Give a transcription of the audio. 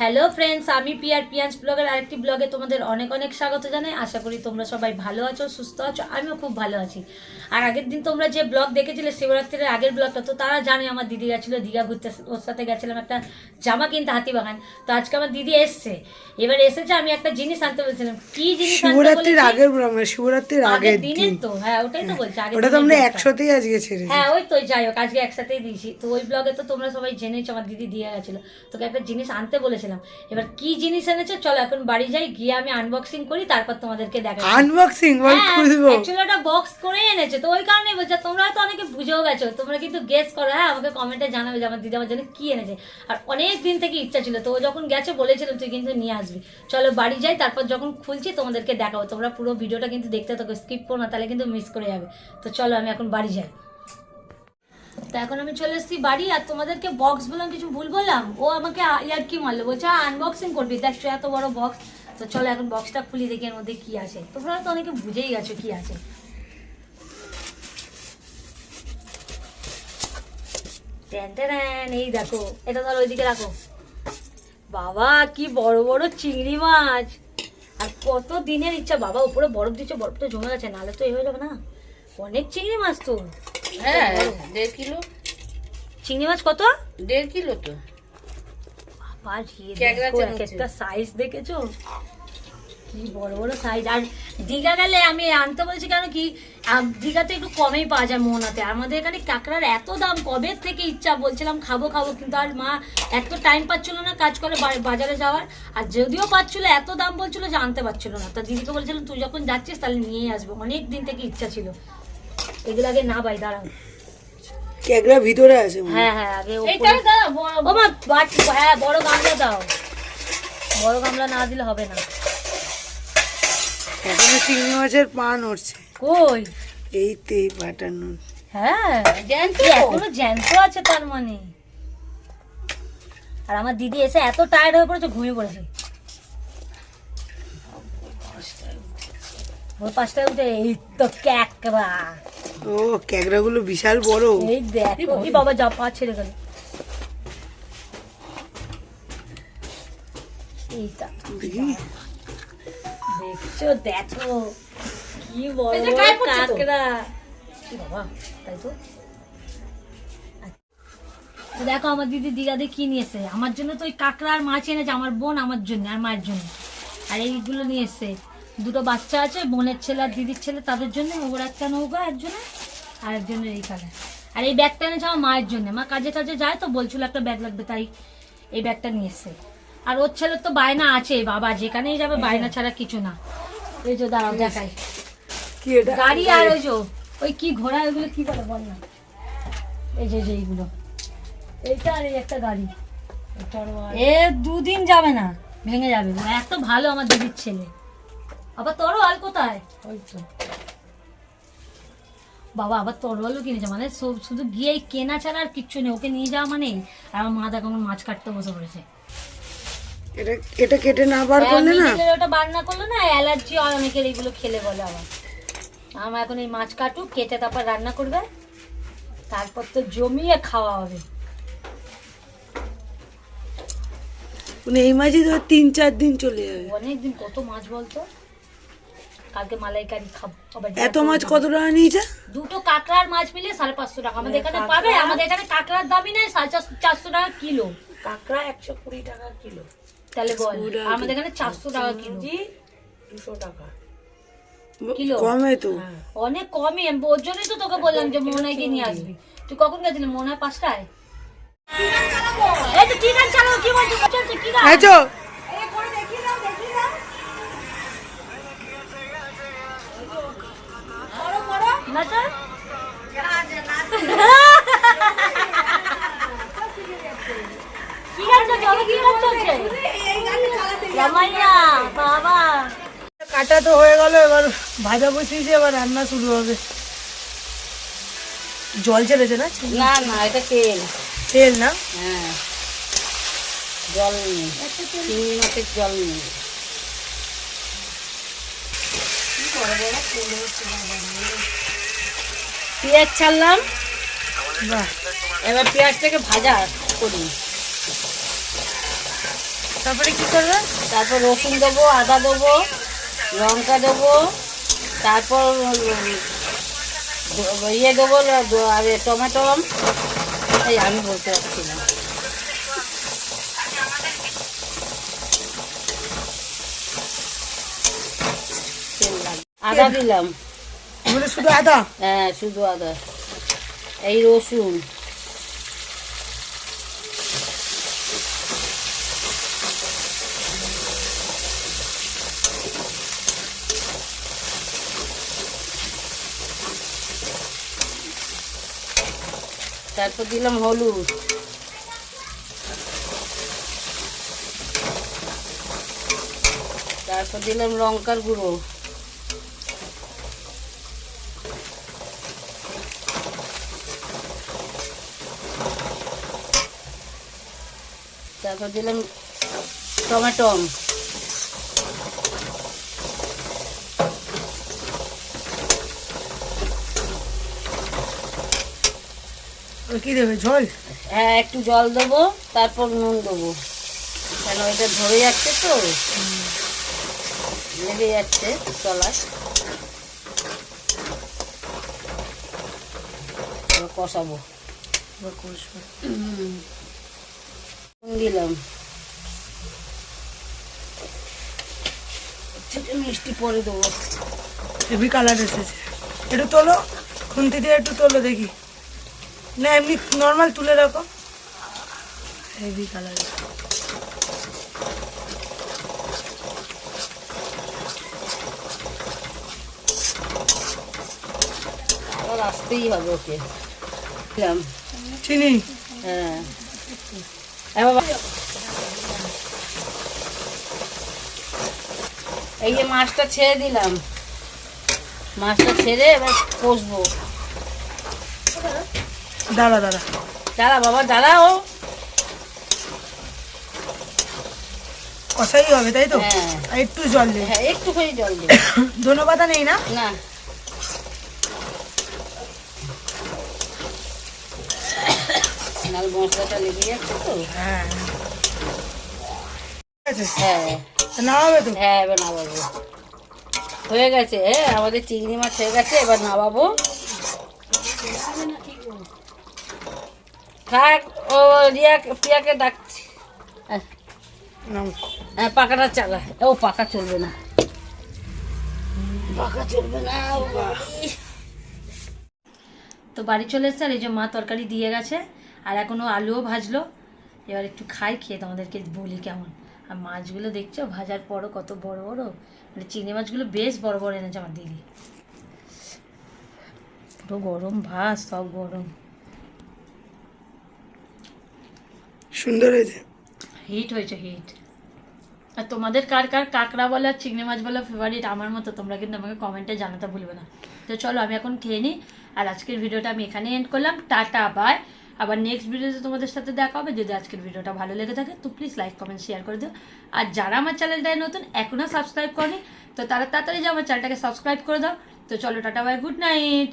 Hello friends আমি পিয়ার পিয়ান্স ব্লগের আরেকটি ব্লগে তোমাদের অনেক অনেক স্বাগত জানাই। আশা করি তোমরা সবাই ভালো আছো সুস্থ আছো আমিও খুব ভালো আছি। আর আগের দিন তোমরা যে ব্লগ দেখেছিলে শিবরাত্রির আগের ব্লগটা তো তারা জানে আমার দিদি গেছিল দীঘা ঘুরতে। ওর সাথে গেছিলাম একটা জামা কিনতে হাতিবাগান তো আজকে আমার দিদি এসছে। এবার এসেছে আমি একটা জিনিস আনতে বলছিলাম। কি জিনিস আনতে শিবরাত্রির আগের মানে শিবরাত্রির আগের দিন তো হ্যাঁ ওটাই তো বলছি আগের ওটা তো আমরা একসাথেই আজকে ছেড়েছি হ্যাঁ ওই তো যাই হোক আজকে একসাথেই দিয়েছি। তো ওই ব্লগে তো তোমরা সবাই জেনেছো আমার দিদি দিয়ে গেছিল। তোকে একটা জিনিস আনতে বলেছিলাম এবার কি জিনিস এনেছো? চলো এখন বাড়ি যাই গিয়ে আমি আনবক্সিং করি তারপর তোমাদেরকে দেখাবো আনবক্সিং হ্যাঁ, খুলবো অ্যাকচুয়ালি ওটা বক্স করে এনেছে তো ওই কারণে বলছে তোমরা হয়তো অনেকে বুঝেও গেছো তোমরা কিন্তু গেস করো হ্যাঁ আমাকে কমেন্টে জানাবে যে আমার দিদি আমার জন্য কি এনেছে। আর অনেক দিন থেকে ইচ্ছা ছিল তো ও যখন গেছে বলেছিলাম তুই কিন্তু নিয়ে আসবি। চলো বাড়ি যাই তারপর যখন খুলছি তোমাদেরকে দেখাবো। তোমরা পুরো ভিডিওটা কিন্তু দেখতে থাকো স্কিপ করো না তাহলে কিন্তু মিস করে যাবে। তো চলো আমি এখন বাড়ি যাই। তো এখন আমি চলে এসেছি বাড়ি আর তোমাদেরকে বক্স বললাম, কিছু ভুল বললাম? ও আমাকে ইয়ার কি মারলো? বলছে আনবক্সিং করবি। দেখছ এত বড় বক্স তো চলো এখন বক্সটা খুলি, দেখি এর মধ্যে কি আছে। তোমরা তো অনেকে বুঝেই গেছো কি আছে। এই দেখো, এটা ধরো ওইদিকে রাখো। বাবা, কি বড় বড় চিংড়ি মাছ। আর কত দিনের ইচ্ছা। বাবা, উপরে বরফ দিচ্ছে বরফটা জমে গেছে, নাহলে তো এই হয়ে যাবে না। অনেক চিংড়ি মাছ তো। হ্যাঁ দেড় কিলো। চিংড়ি মাছ কত? দেড় কিলো তো। একটা সাইজ দেখেছ? কি বড় বড় সাইজ আর দীঘা গেলে আমি আনতে বলছি কেন কি দীঘাতে একটু কমেই পাওয়া যায় মোহনাতে। আমাদের এখানে কাঁকড়ার এত দাম কবে থেকে ইচ্ছা বলছিলাম খাব খাব কিন্তু আর মা এত টাইম পাচ্ছিল না কাজ করে বাজারে যাওয়ার। আর যদিও পাচ্ছিল এত দাম বলছিল যে আনতে পারছিল না। তা দিদিকে বলছিলাম তুই যখন যাচ্ছিস তাহলে নিয়েই আসব। অনেক দিন থেকে ইচ্ছা ছিল। এগুলো আগে না ভাই দাঁড়াও। ক্যাগরা ভিতরে আছে হ্যাঁ। হ্যাঁ আগে এইটা দাও বড়। ও মা হ্যাঁ বড় গামলা দাও। বড় গামলা না দিলে হবে না। এখনও চিংড়ি মাছের পা নড়ছে কই? পাটানো হ্যাঁ। জ্যান্ত এখনও জ্যান্ত আছে তার মানে। আর আমার দিদি এসে এত টায়ার্ড হয়ে পড়েছে ঘুমিয়ে পড়েছে। ভোর পাঁচটায় উঠে এই তো ক্যাকড়া ও ক্যাগরা গুলো বিশাল বড়। এই দেখ এই বাবা যা পা ছেড়ে গেল। এইটা দেখছ দেখো। কি বড়। কাঁকড়া। বাবা তাই তো? তো দেখো আমার দিদি দিঘাতে কি নিয়েছে। আমার জন্য তো ওই কাঁকড়া আর মাছ এনেছে আমার বোন আমার জন্য আর মায়ের জন্য। আর এইগুলো নিয়ে এসছে। দুটো বাচ্চা আছে বোনের ছেলে আর দিদির ছেলে তাদের জন্য ওর একটা নৌকা একজনে আর একজনের এই কালার আর এই ব্যাগটা এনেছে আমার মায়ের জন্য। মা কাজে টাজে যায় তো বলছিল একটা ব্যাগ লাগবে তাই এই ব্যাগটা নিয়ে এসছে। আর ওর ছেলের তো বায়না আছে বাবা যেখানেই যাবে বায়না ছাড়া কিছু না। এই যে দাঁড়াও দেখাই। গাড়ি আর ওই যে ওই কি ঘোড়া ওইগুলো কি বলে বল না। এই যে যে এইগুলো। এইটা আর এই একটা গাড়ি। এ দুদিন যাবে না ভেঙে যাবে। এত ভালো আমার দিদির ছেলে। আবার তরোয়াল কোথায়? ওই তো। বাবা আবার তরোয়ালও কিনেছে মানে সব- শুধু গিয়ে কেনা ছাড়া আর কিচ্ছু নেই ওকে নিয়ে যাওয়া মানে আর আমার মা দেখো আমার মাছ কাটতে বসে পড়েছে। এটা এটা কেটে না বার করলে না? ওটা বান্না করল না অ্যালার্জি হয় অনেকের খেলে বলে আবার। আমার এখন এই মাছ কাটুক কেটে তারপর রান্না করবে তারপর তো জমিয়ে খাওয়া হবে। মানে এই মাঝে তো তিন চার দিন চলে যাবে। অনেকদিন কত মাছ বলতো? কালকে মালাইকারি খাব। আবার এত মাছ কত টাকা নিয়েছে? দুটো কাঁকড়ার মাছ মিলিয়ে সাড়ে পাঁচশো টাকা। আমাদের এখানে পাবে? আমাদের এখানে কাঁকড়ার দামই নেই সাড়ে চারশো টাকা কিলো। কাঁকড়া একশো কুড়ি টাকা কিলো। তাহলে বল আমাদের এখানে চারশো টাকা কিলো। দুশো টাকা। কিলো? কমে তো। অনেক কমই। ওর জন্যই তো তোকে বললাম যে গিয়ে নিয়ে আসবি। তুই কখন গেছিলি? মোহনায় পাঁচটায়? এই তো ঠিক আছে চালাও কি বলছিস? চলছে কি গান তো কি ওকে কি গান চলছে? কাটা তো হয়ে গেল এবার ভাজা বসিয়েছে এবার রান্না শুরু হবে। জল ছেড়েছে না? না না এটা তেল। তেল না? হ্যাঁ। জল নেই। চিংড়ি মাছের জল নেই। পেঁয়াজ ছাড়লাম। বাহ। এবার পেঁয়াজটাকে ভাজা করি। তারপরে কি করবে? তারপর রসুন দেবো আদা দেবো লঙ্কা দেবো তারপর ইয়ে দেবো আর টমেটো। এই আমি বলতে পারছি না। আদা দিলাম। মানে শুধু আদা? হ্যাঁ শুধু আদা। এই রসুন। তারপর দিলাম হলুদ। তারপর দিলাম লঙ্কার গুঁড়ো। তারপর দিলাম টমেটো। কি দেবে? ঝোল? হ্যাঁ একটু জল দেবো তারপর নুন দেবো। কেন এটা ধরে যাচ্ছে তো? লেগে যাচ্ছে এবার কষাবো। কষবে। দিলাম। মিষ্টি পরে দেবো। হেভি কালার এসেছে। একটু তোলো খুন্তি দিয়ে একটু তোলো দেখি। না এমনি নর্মাল তুলে রাখো। হেভি কালার আসতেই হবে ওকে। চিনি? হ্যাঁ। এই যে মাছটা ছেড়ে দিলাম। মাছটা ছেড়ে এবার কষবো। দাঁড়া দাঁড়া। দাঁড়া বাবা দাঁড়াও। কষাই হবে তাই তো? হ্যাঁ। একটু জল দে। হ্যাঁ একটুখানি জল দে। ধনে পাতা নেই না? না। নাল মশলাটা লেগে যাচ্ছে তো। হ্যাঁ। হ্যাঁ। তো হ্যাঁ এবার নামাবো। হয়ে গেছে হ্যাঁ আমাদের চিংড়ি মাছ হয়ে গেছে এবার নামাবো। থাক ও রিয়া প্রিয়াকে ডাকছি। হ্যাঁ, হ্যাঁ পাকাটা চালা। ও পাকা চলবে না। পাকা চলবে না। তো বাড়ি চলে এসছে আর এই যে মা তরকারি দিয়ে গেছে আর এখনও আলুও ভাজলো। এবার একটু খাই খেয়ে তোমাদেরকে বলি কেমন। আর মাছগুলো দেখছ ভাজার পরও কত বড় বড়। মানে চিংড়ি মাছগুলো বেশ বড় বড় এনেছে আমার দিদি। পুরো গরম ভাত সব গরম। সুন্দর হয়েছে। হিট হয়েছে হিট আর তোমাদের কার কার কাঁকড়া বলা চিংড়ি মাছ বলা ফেভারিট আমার মতো তোমরা কিন্তু আমাকে কমেন্টে জানাতে ভুলবে না। তো চলো আমি এখন খেয়ে নিই। আর আজকের ভিডিওটা আমি এখানে এন্ড করলাম। টাটা বাই আবার নেক্সট ভিডিওতে তোমাদের সাথে দেখা হবে। যদি আজকের ভিডিওটা ভালো লেগে থাকে, তো প্লিজ লাইক কমেন্ট শেয়ার করে দিও। আর যারা আমার চ্যানেলটায় নতুন এখনও সাবস্ক্রাইব করেনি, তো তারা তাড়াতাড়ি যে আমার চ্যানেলটাকে সাবস্ক্রাইব করে দাও। তো চলো, টাটা বাই গুড নাইট